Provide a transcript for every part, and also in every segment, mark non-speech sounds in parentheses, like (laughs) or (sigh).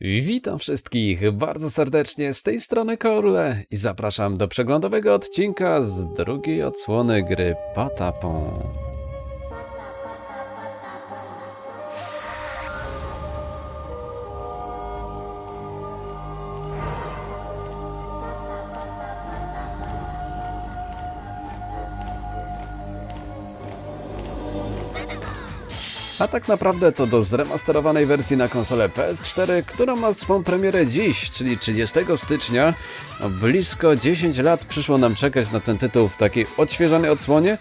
Witam wszystkich bardzo serdecznie z tej strony Korle i zapraszam do przeglądowego odcinka z drugiej odsłony gry Patapon. A tak naprawdę to do zremasterowanej wersji na konsolę PS4, która ma swą premierę dziś, czyli 30 stycznia. No, Blisko 10 lat przyszło nam czekać na ten tytuł w takiej odświeżonej odsłonie,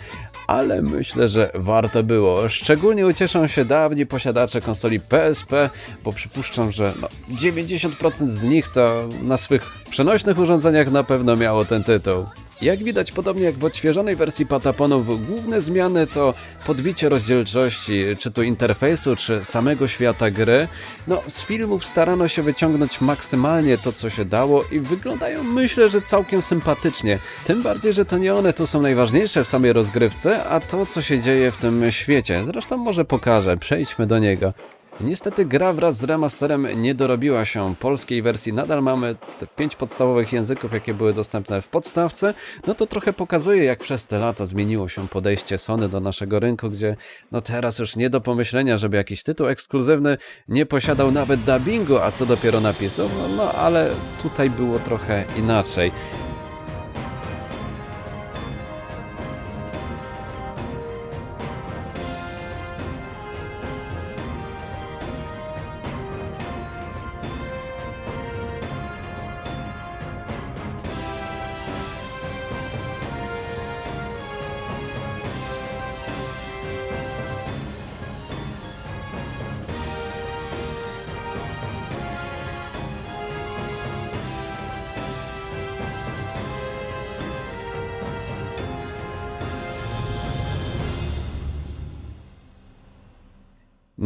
ale myślę, że warto było. Szczególnie ucieszą się dawni posiadacze konsoli PSP, bo przypuszczam, że no, 90% z nich to na swych przenośnych urządzeniach na pewno miało ten tytuł. Jak widać, podobnie jak w odświeżonej wersji Pataponów, główne zmiany to podbicie rozdzielczości, czy to interfejsu, czy samego świata gry. No, z filmów starano się wyciągnąć maksymalnie to, co się dało i wyglądają, myślę, że całkiem sympatycznie. Tym bardziej, że to nie one tu są najważniejsze w samej rozgrywce, a to, co się dzieje w tym świecie. Zresztą może pokażę, przejdźmy do niego. Niestety gra wraz z remasterem nie dorobiła się polskiej wersji. Nadal mamy te pięć podstawowych języków, jakie były dostępne w podstawce. No to trochę pokazuje, jak przez te lata zmieniło się podejście Sony do naszego rynku, gdzie no teraz już nie do pomyślenia, żeby jakiś tytuł ekskluzywny nie posiadał nawet dubbingu, a co dopiero napisów. No, no ale tutaj było trochę inaczej.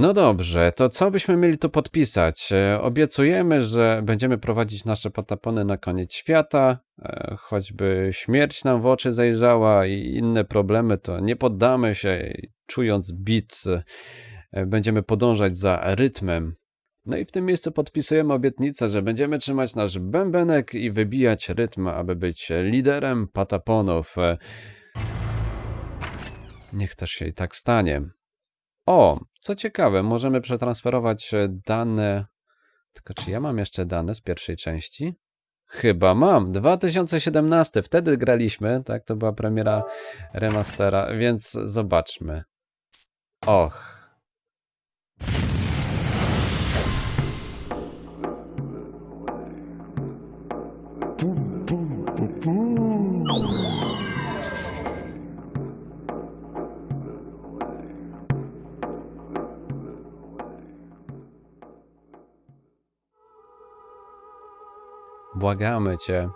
No dobrze, to co byśmy mieli tu podpisać? E, Obiecujemy, że będziemy prowadzić nasze patapony na koniec świata, e, choćby śmierć nam w oczy zajrzała i inne problemy, to nie poddamy się, czując bit, e, będziemy podążać za rytmem. No i w tym miejscu podpisujemy obietnicę, że będziemy trzymać nasz bębenek i wybijać rytm, aby być liderem pataponów. Niech też się i tak stanie. O, co ciekawe, możemy przetransferować e, dane. Tylko czy ja mam jeszcze dane z pierwszej części? Chyba mam. 2017, wtedy graliśmy, tak? To była premiera remastera, więc zobaczmy. Och. Błagamy cię.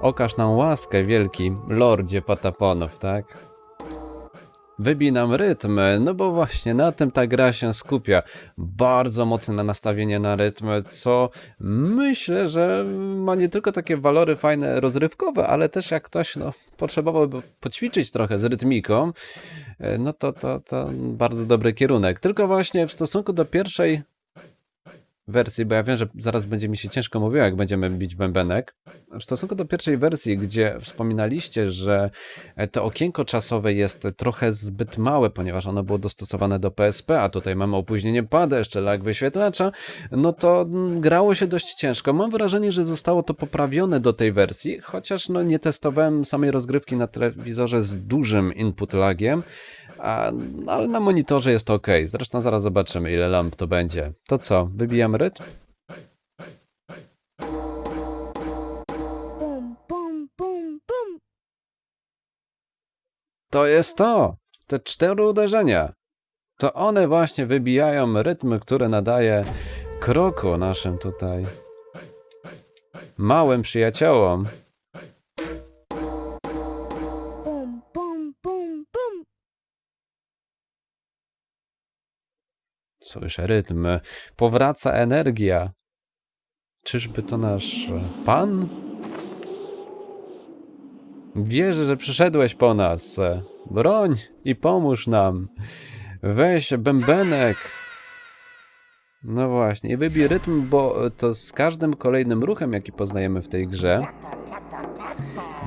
Okaż nam łaskę, wielki lordzie pataponów, tak? Wybij nam rytm, no bo właśnie na tym ta gra się skupia. Bardzo mocne nastawienie na rytm, co myślę, że ma nie tylko takie walory fajne rozrywkowe, ale też jak ktoś no, potrzebowałby poćwiczyć trochę z rytmiką, e, no to, to, to bardzo dobry kierunek. Tylko właśnie w stosunku do pierwszej wersji, bo ja wiem, że zaraz będzie mi się ciężko mówiło, jak będziemy bić bębenek. W stosunku do pierwszej wersji, gdzie wspominaliście, że to okienko czasowe jest trochę zbyt małe, ponieważ ono było dostosowane do PSP, a tutaj mamy opóźnienie pada, jeszcze lag wyświetlacza, no to mm, grało się dość ciężko. Mam wrażenie, że zostało to poprawione do tej wersji, chociaż no nie testowałem samej rozgrywki na telewizorze z dużym input lagiem, a, ale na monitorze jest ok. Zresztą zaraz zobaczymy, ile lamp to będzie. To co, wybijamy rytm? Bum, bum, bum, bum. To jest to! Te cztery uderzenia. To one właśnie wybijają rytm, który nadaje kroku naszym tutaj małym przyjaciołom. Słyszę rytm. Powraca energia. Czyżby to nasz e, pan? Wierzę, że przyszedłeś po nas. Broń i pomóż nam. Weź bębenek. No właśnie, wybij rytm, bo to z każdym kolejnym ruchem, jaki poznajemy w tej grze,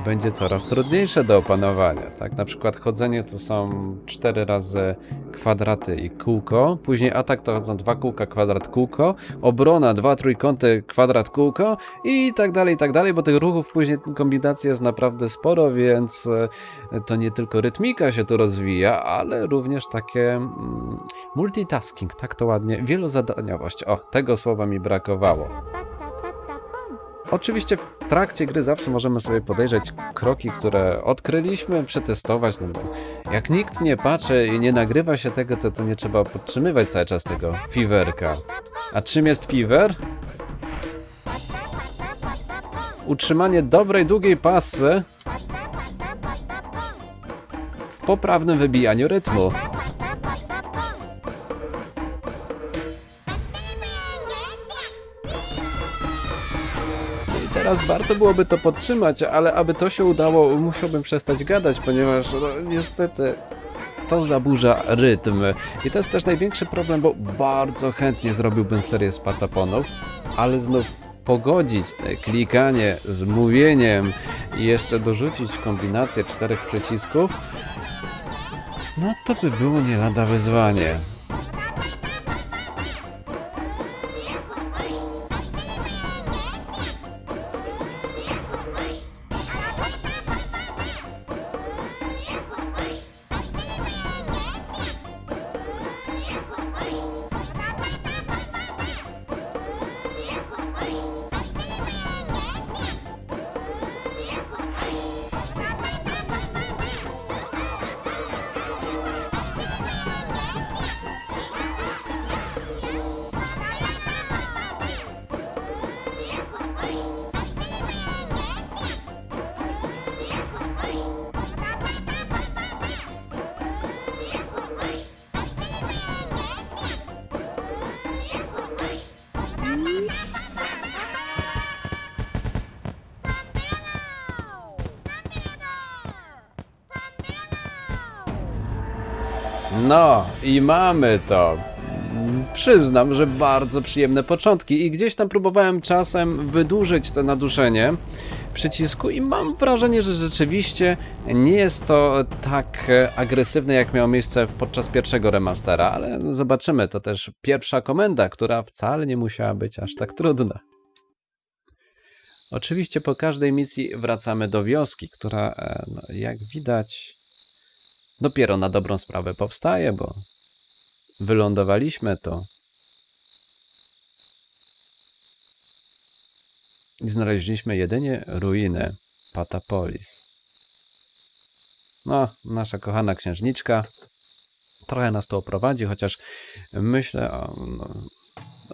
będzie coraz trudniejsze do opanowania. Tak, na przykład chodzenie to są cztery razy kwadraty i kółko, później atak to chodzą dwa kółka, kwadrat, kółko, obrona, dwa trójkąty, kwadrat, kółko i tak dalej, i tak dalej, bo tych ruchów później kombinacji jest naprawdę sporo, więc e, to nie tylko rytmika się tu rozwija, ale również takie mm, multitasking, tak to ładnie, wielozadaniowość. O, tego słowa mi brakowało. Oczywiście w trakcie gry zawsze możemy sobie podejrzeć kroki, które odkryliśmy, przetestować, no bo jak nikt nie patrzy i nie nagrywa się tego, to, to nie trzeba podtrzymywać cały czas tego fiverka. A czym jest fiver? Utrzymanie dobrej, długiej pasy w poprawnym wybijaniu rytmu. Teraz warto byłoby to podtrzymać, ale aby to się udało, musiałbym przestać gadać, ponieważ no, niestety to zaburza rytm. I to jest też największy problem, bo bardzo chętnie zrobiłbym serię z pataponów, ale znów pogodzić te klikanie z mówieniem i jeszcze dorzucić kombinację czterech przycisków, no to by było nie lada wyzwanie. No i mamy to. Przyznam, że bardzo przyjemne początki i gdzieś tam próbowałem czasem wydłużyć to naduszenie przycisku i mam wrażenie, że rzeczywiście nie jest to tak e, agresywne jak miało miejsce podczas pierwszego remastera, ale zobaczymy, to też pierwsza komenda, która wcale nie musiała być aż tak trudna. Oczywiście po każdej misji wracamy do wioski, która e, no, jak widać dopiero na dobrą sprawę powstaje, bo wylądowaliśmy to i znaleźliśmy jedynie ruiny Patapolis. No, nasza kochana księżniczka trochę nas tu oprowadzi, chociaż myślę, no,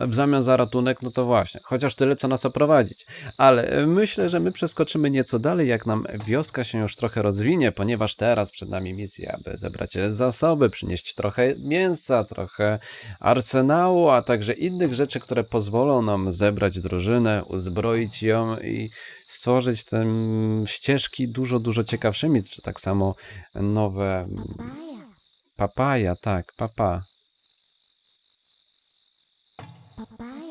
w zamian za ratunek, no to właśnie, chociaż tyle, co nas oprowadzić. Ale myślę, że my przeskoczymy nieco dalej, jak nam wioska się już trochę rozwinie, ponieważ teraz przed nami misja, aby zebrać zasoby, przynieść trochę mięsa, trochę arsenału, a także innych rzeczy, które pozwolą nam zebrać drużynę, uzbroić ją i stworzyć te mm, ścieżki dużo, dużo ciekawszymi, czy tak samo nowe mm, papaja, tak, papa.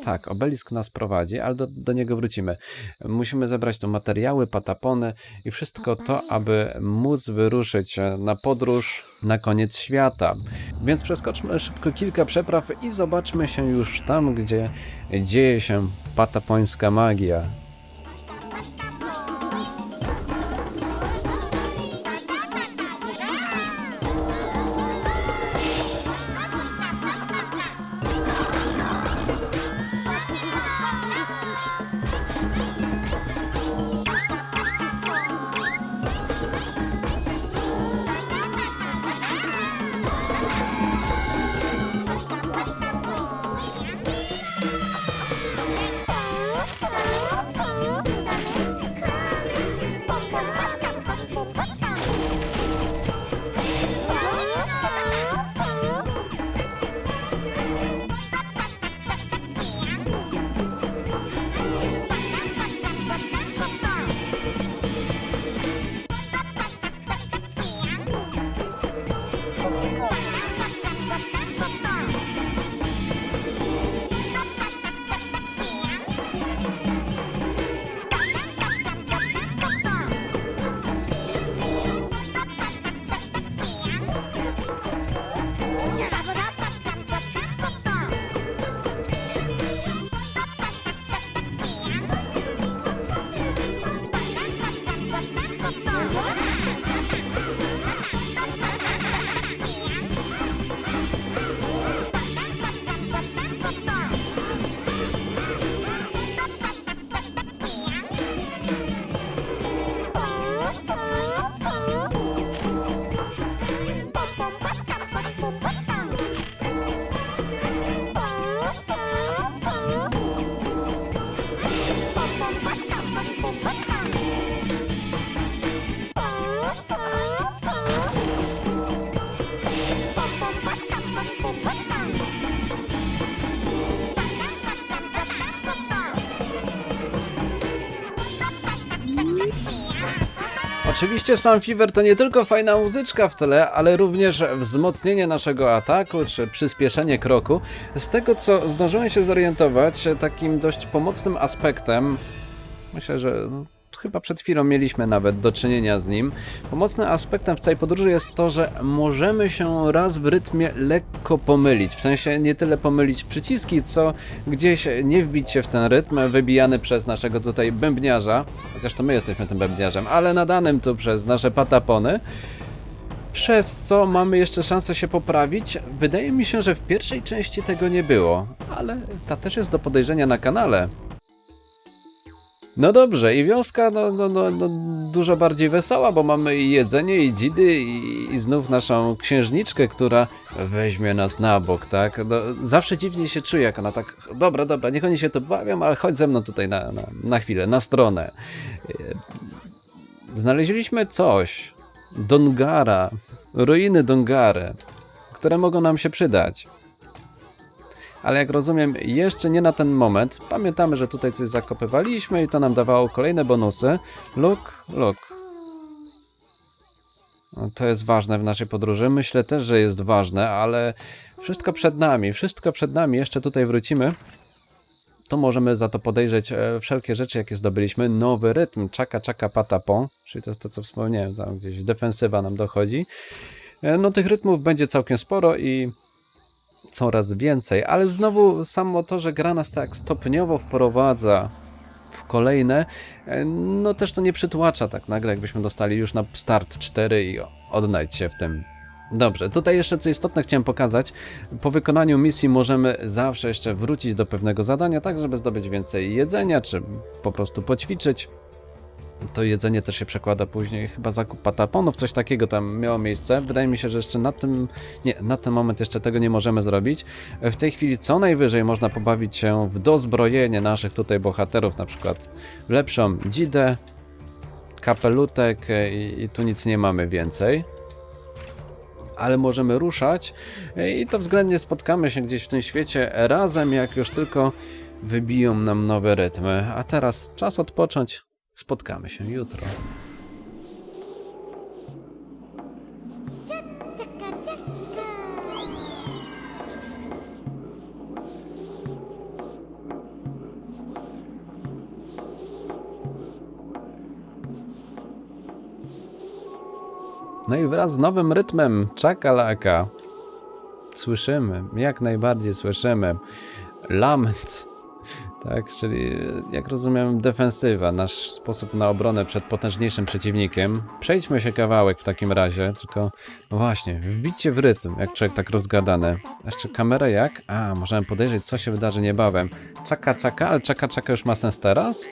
Tak, obelisk nas prowadzi, ale do, do niego wrócimy. Musimy zebrać tu materiały, patapony i wszystko to, aby móc wyruszyć e, na podróż na koniec świata. Więc przeskoczmy szybko kilka przepraw i zobaczmy się już tam, gdzie dzieje się patapońska magia. Oczywiście sam Fever to nie tylko fajna muzyczka w tle, ale również wzmocnienie naszego ataku czy przyspieszenie kroku. Z tego co zdążyłem się zorientować, takim dość pomocnym aspektem, myślę, że no, chyba przed chwilą mieliśmy nawet do czynienia z nim. Pomocnym aspektem w całej podróży jest to, że możemy się raz w rytmie lekko pomylić. W sensie nie tyle pomylić przyciski, co gdzieś nie wbić się w ten rytm wybijany przez naszego tutaj bębniarza. Chociaż to my jesteśmy tym bębniarzem, ale nadanym tu przez nasze patapony. Przez co mamy jeszcze szansę się poprawić. Wydaje mi się, że w pierwszej części tego nie było, ale ta też jest do podejrzenia na kanale. No dobrze, i wioska no, no, no, no, dużo bardziej wesoła, bo mamy i jedzenie, i dzidy, i, i znów naszą księżniczkę, która weźmie nas na bok, tak? No, zawsze dziwnie się czuję, jak ona tak, dobra, dobra, niech oni się tu bawią, ale chodź ze mną tutaj na, na, na chwilę, na stronę. E, Znaleźliśmy coś, Dongara, ruiny Dongary, które mogą nam się przydać ale jak rozumiem, jeszcze nie na ten moment. Pamiętamy, że tutaj coś zakopywaliśmy i to nam dawało kolejne bonusy. Look, look. No, To jest ważne w naszej podróży. Myślę też, że jest ważne, ale wszystko przed nami, wszystko przed nami. Jeszcze tutaj wrócimy. To możemy za to podejrzeć e, wszelkie rzeczy, jakie zdobyliśmy. Nowy rytm, czaka, czaka, patapon, czyli to jest to, co wspomniałem, tam gdzieś defensywa nam dochodzi. E, No tych rytmów będzie całkiem sporo i coraz więcej, ale znowu samo to, że gra nas tak stopniowo wprowadza w kolejne, e, no też to nie przytłacza tak nagle, jakbyśmy dostali już na start 4 i odnajdź się w tym. Dobrze, tutaj jeszcze co istotne chciałem pokazać. Po wykonaniu misji możemy zawsze jeszcze wrócić do pewnego zadania, tak żeby zdobyć więcej jedzenia, czy po prostu poćwiczyć. To jedzenie też się przekłada później, chyba zakup pataponów, coś takiego tam miało miejsce. Wydaje mi się, że jeszcze na tym, nie, na ten moment jeszcze tego nie możemy zrobić. W tej chwili co najwyżej można pobawić się w dozbrojenie naszych tutaj bohaterów, na przykład w lepszą dzidę, kapelutek e, i, i tu nic nie mamy więcej. Ale możemy ruszać e, i to względnie spotkamy się gdzieś w tym świecie razem, jak już tylko wybiją nam nowe rytmy. A teraz czas odpocząć. Spotkamy się jutro. No i wraz z nowym rytmem czakalaka słyszymy, jak najbardziej słyszymy lament, tak, czyli jak rozumiem defensywa, nasz sposób na obronę przed potężniejszym przeciwnikiem. Przejdźmy się kawałek w takim razie, tylko no właśnie, wbicie w rytm, jak człowiek tak rozgadany. Jeszcze kamera jak? A, możemy podejrzeć, co się wydarzy niebawem. Czaka, czaka, ale czaka, czaka już ma sens teraz?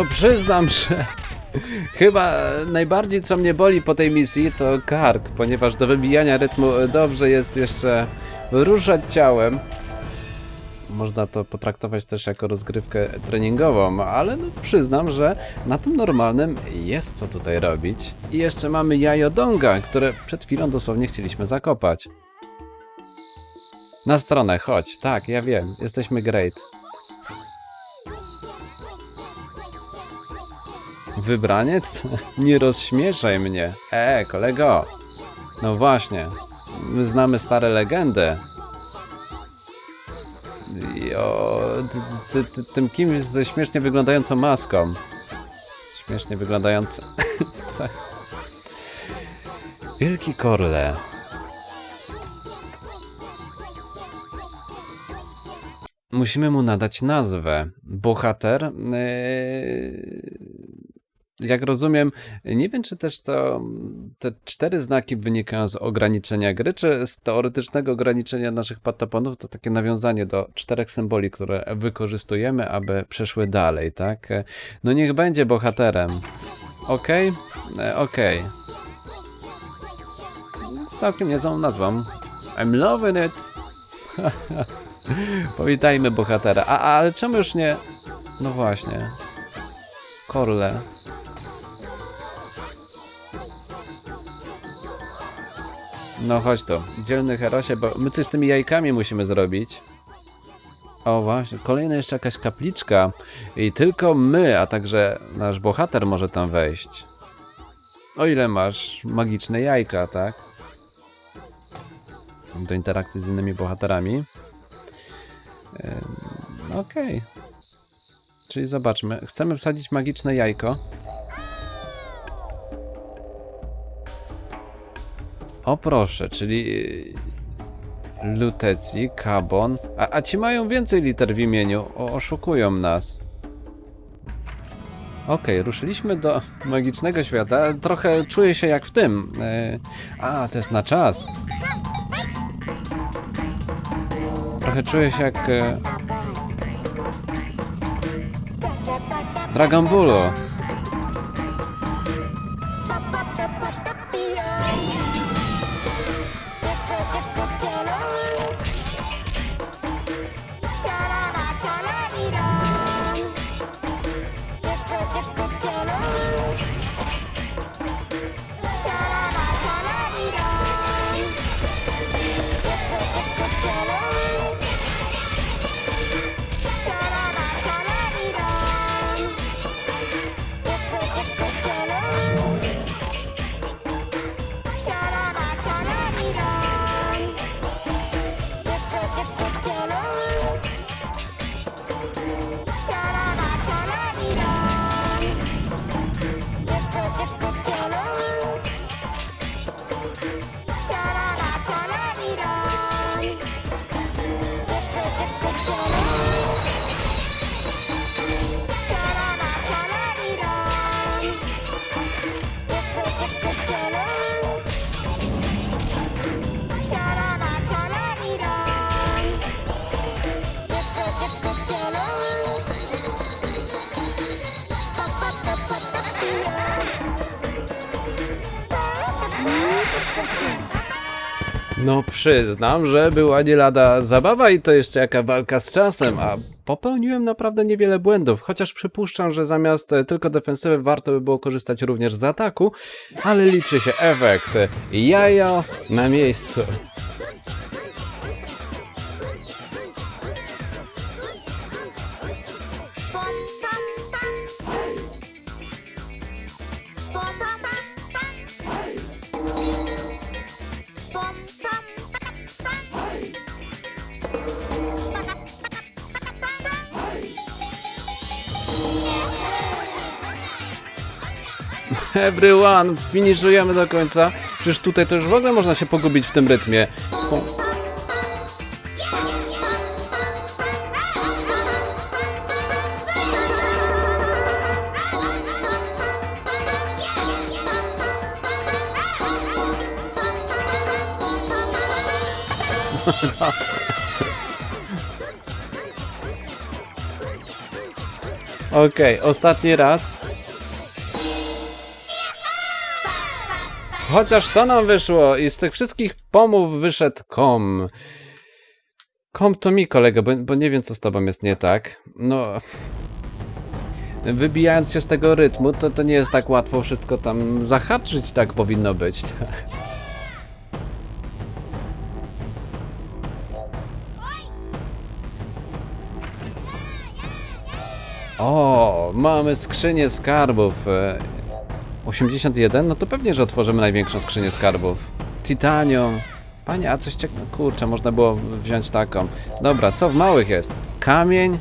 No przyznam, że chyba najbardziej co mnie boli po tej misji to kark, ponieważ do wybijania rytmu dobrze jest jeszcze ruszać ciałem. Można to potraktować też jako rozgrywkę treningową, ale no przyznam, że na tym normalnym jest co tutaj robić. I jeszcze mamy jajodonga, które przed chwilą dosłownie chcieliśmy zakopać. Na stronę, chodź. Tak, ja wiem, jesteśmy great. Wybraniec? Nie rozśmieszaj mnie. E, kolego. No właśnie. My znamy stare legendy. I o ty, ty, ty, tym kimś ze śmiesznie wyglądającą maską. Śmiesznie wyglądający. (laughs) tak. Wielki Korle. Musimy mu nadać nazwę. Bohater. Yy, jak rozumiem, nie wiem, czy też to te cztery znaki wynikają z ograniczenia gry, czy z teoretycznego ograniczenia naszych pataponów. To takie nawiązanie do czterech symboli, które wykorzystujemy, aby przeszły dalej, tak? No niech będzie bohaterem. Okej? E, Okej. Z całkiem niezłą nazwą. I'm loving it. (laughs) Powitajmy bohatera. A, a, ale czemu już nie... No właśnie. Korle. No chodź tu, dzielny herosie, bo my coś z tymi jajkami musimy zrobić. O właśnie, kolejna jeszcze jakaś kapliczka i tylko my, a także nasz bohater może tam wejść. O ile masz magiczne jajka, tak? Do interakcji z innymi bohaterami. Okej. Czyli zobaczmy, chcemy wsadzić magiczne jajko. O proszę, czyli y, Lutecji, Kabon. A, a ci mają więcej liter w imieniu. O, oszukują nas. Okej, ruszyliśmy do magicznego świata. Trochę czuję się jak w tym. Y, a, to jest na czas. Trochę czuję się jak. y, Dragon Ballu. No przyznam, że była nie lada zabawa i to jeszcze jaka walka z czasem, a popełniłem naprawdę niewiele błędów, chociaż przypuszczam, że zamiast tylko defensywy warto by było korzystać również z ataku, ale liczy się efekt. Jajo na miejscu. Everyone, finiszujemy do końca. Przecież tutaj to już w ogóle można się pogubić w tym rytmie. Okej, ostatni raz. Chociaż to nam wyszło i z tych wszystkich pomów wyszedł kom. Kom to mi kolega, bo, bo nie wiem co z tobą jest nie tak. No... Wybijając się z tego rytmu, to, to nie jest tak łatwo wszystko tam zahaczyć, tak powinno być. (laughs) O, mamy skrzynię skarbów. E, 81? No to pewnie, że otworzymy największą skrzynię skarbów. Titanium. Panie, a coś ciekawego. Kurczę, można było wziąć taką. Dobra, co w małych jest? Kamień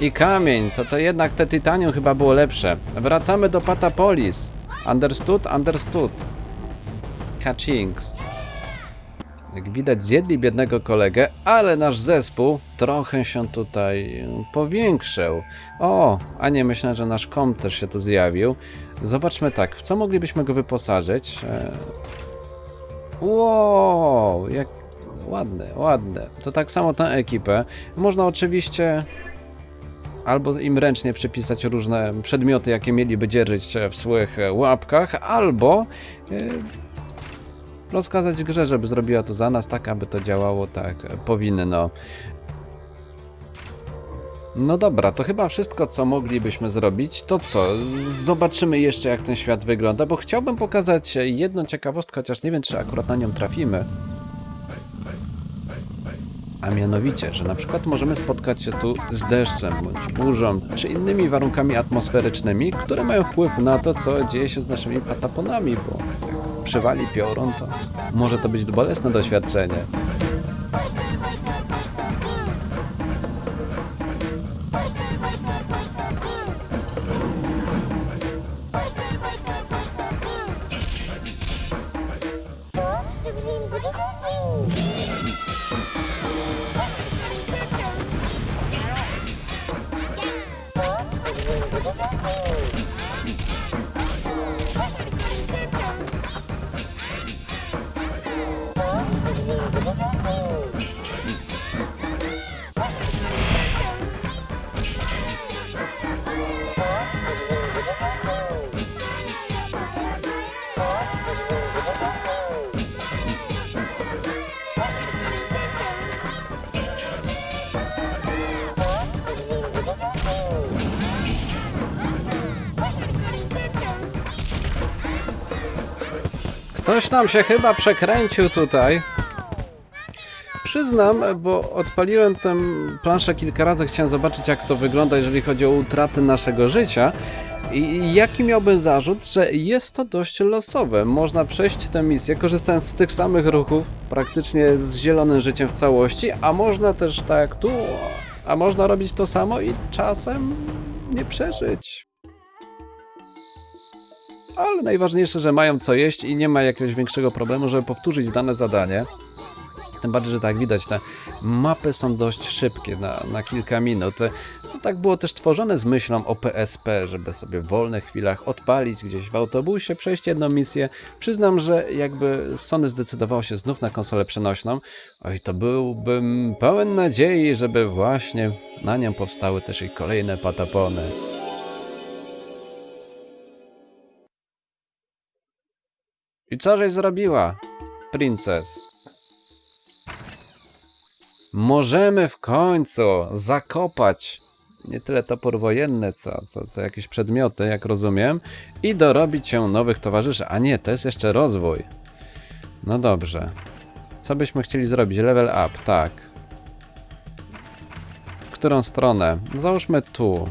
i kamień. To to jednak te titanium chyba było lepsze. Wracamy do Patapolis. Understood? Understood. Kachinks. Jak widać, zjedli biednego kolegę, ale nasz zespół trochę się tutaj powiększył. O, a nie, myślę, że nasz kom też się tu zjawił. Zobaczmy tak, w co moglibyśmy go wyposażyć? E, Wow, jak ładne, ładne. To tak samo tę ekipę. Można oczywiście albo im ręcznie przypisać różne przedmioty, jakie mieliby dzierżyć w swoich e, łapkach, albo e, rozkazać grze, żeby zrobiła to za nas, tak aby to działało tak powinno. No dobra, to chyba wszystko, co moglibyśmy zrobić. To co? Zobaczymy jeszcze, jak ten świat wygląda, bo chciałbym pokazać jedną ciekawostkę, chociaż nie wiem, czy akurat na nią trafimy. A mianowicie, że na przykład możemy spotkać się tu z deszczem, bądź burzą, czy innymi warunkami atmosferycznymi, które mają wpływ na to, co dzieje się z naszymi pataponami, bo jak przywali piorun, to może to być bolesne doświadczenie. Ktoś nam się chyba przekręcił tutaj. Przyznam, bo odpaliłem tę planszę kilka razy, chciałem zobaczyć jak to wygląda, jeżeli chodzi o utraty naszego życia. I jaki miałbym zarzut, że jest to dość losowe. Można przejść tę misję korzystając z tych samych ruchów, praktycznie z zielonym życiem w całości, a można też tak tu, a można robić to samo i czasem nie przeżyć. Ale najważniejsze, że mają co jeść i nie ma jakiegoś większego problemu, żeby powtórzyć dane zadanie. Tym bardziej, że tak widać, te mapy są dość szybkie, na, na kilka minut. No, tak było też tworzone z myślą o PSP, żeby sobie w wolnych chwilach odpalić gdzieś w autobusie, przejść jedną misję. Przyznam, że jakby Sony zdecydowało się znów na konsolę przenośną, oj, to byłbym pełen nadziei, żeby właśnie na nią powstały też i kolejne patapony. I co żeś zrobiła, princes? Możemy w końcu zakopać nie tyle topór wojenny, co, co, co jakieś przedmioty, jak rozumiem, i dorobić się nowych towarzyszy. A nie, to jest jeszcze rozwój. No dobrze. Co byśmy chcieli zrobić? Level up, tak. W którą stronę? Załóżmy tu.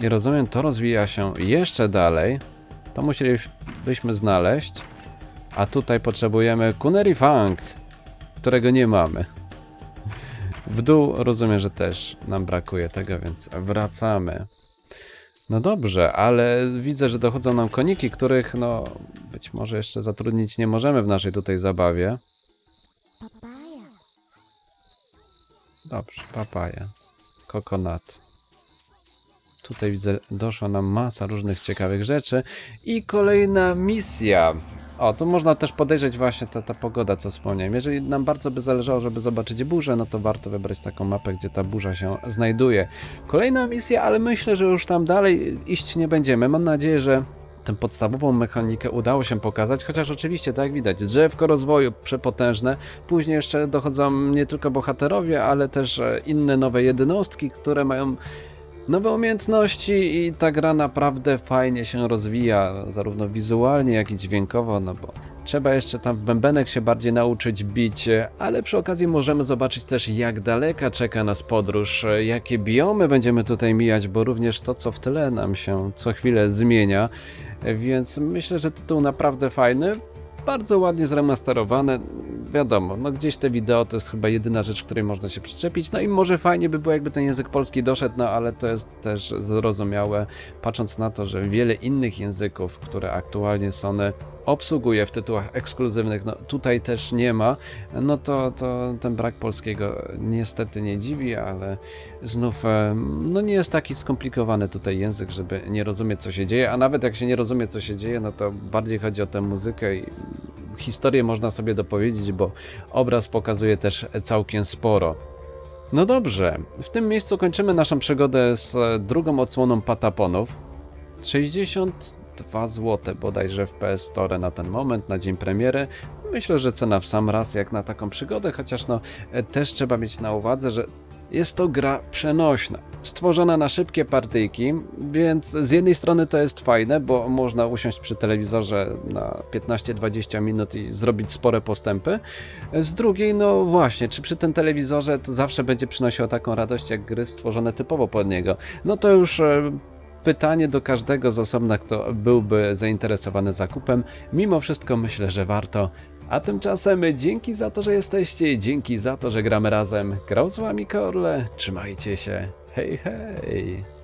I rozumiem, to rozwija się jeszcze dalej. To musielibyśmy znaleźć. A tutaj potrzebujemy Kuneri Funk, którego nie mamy. W dół rozumiem, że też nam brakuje tego, więc wracamy. No dobrze, ale widzę, że dochodzą nam koniki, których no być może jeszcze zatrudnić nie możemy w naszej tutaj zabawie. Dobrze, papaja, kokonat. Tutaj widzę, doszła nam masa różnych ciekawych rzeczy. I kolejna misja. O, tu można też podejrzeć właśnie ta, ta pogoda, co wspomniałem. Jeżeli nam bardzo by zależało, żeby zobaczyć burzę, no to warto wybrać taką mapę, gdzie ta burza się znajduje. Kolejna misja, ale myślę, że już tam dalej iść nie będziemy. Mam nadzieję, że tę podstawową mechanikę udało się pokazać, chociaż oczywiście, tak jak widać, drzewko rozwoju przepotężne. Później jeszcze dochodzą nie tylko bohaterowie, ale też e, inne nowe jednostki, które mają nowe umiejętności i ta gra naprawdę fajnie się rozwija, zarówno wizualnie, jak i dźwiękowo, no bo trzeba jeszcze tam w bębenek się bardziej nauczyć bić, ale przy okazji możemy zobaczyć też jak daleka czeka nas podróż, jakie biomy będziemy tutaj mijać, bo również to, co w tyle nam się co chwilę zmienia. więc myślę, że tytuł naprawdę fajny. Bardzo ładnie zremasterowane. Wiadomo, no gdzieś te wideo to jest chyba jedyna rzecz, której można się przyczepić. No i może fajnie by było, jakby ten język polski doszedł, no ale to jest też zrozumiałe, patrząc na to, że wiele innych języków, które aktualnie Sony obsługuje w tytułach ekskluzywnych, no tutaj też nie ma, no to, to ten brak polskiego niestety nie dziwi, ale znów e, no nie jest taki skomplikowany tutaj język, żeby nie rozumieć co się dzieje, a nawet jak się nie rozumie co się dzieje, no to bardziej chodzi o tę muzykę i historię można sobie dopowiedzieć, bo obraz pokazuje też całkiem sporo. No dobrze, w tym miejscu kończymy naszą przygodę z e, drugą odsłoną Pataponów. 62 zł bodajże w PS Store na ten moment, na dzień premiery. Myślę, że cena w sam raz jak na taką przygodę, chociaż no e, też trzeba mieć na uwadze, że jest to gra przenośna, stworzona na szybkie partyjki, więc z jednej strony to jest fajne, bo można usiąść przy telewizorze na 15-20 minut i zrobić spore postępy. Z drugiej, no właśnie, czy przy tym telewizorze to zawsze będzie przynosiło taką radość jak gry stworzone typowo pod niego? No to już e, pytanie do każdego z osobna, kto byłby zainteresowany zakupem. Mimo wszystko myślę, że warto. A tymczasem dzięki za to, że jesteście, dzięki za to, że gramy razem. Grał z wami Korle, trzymajcie się, hej hej!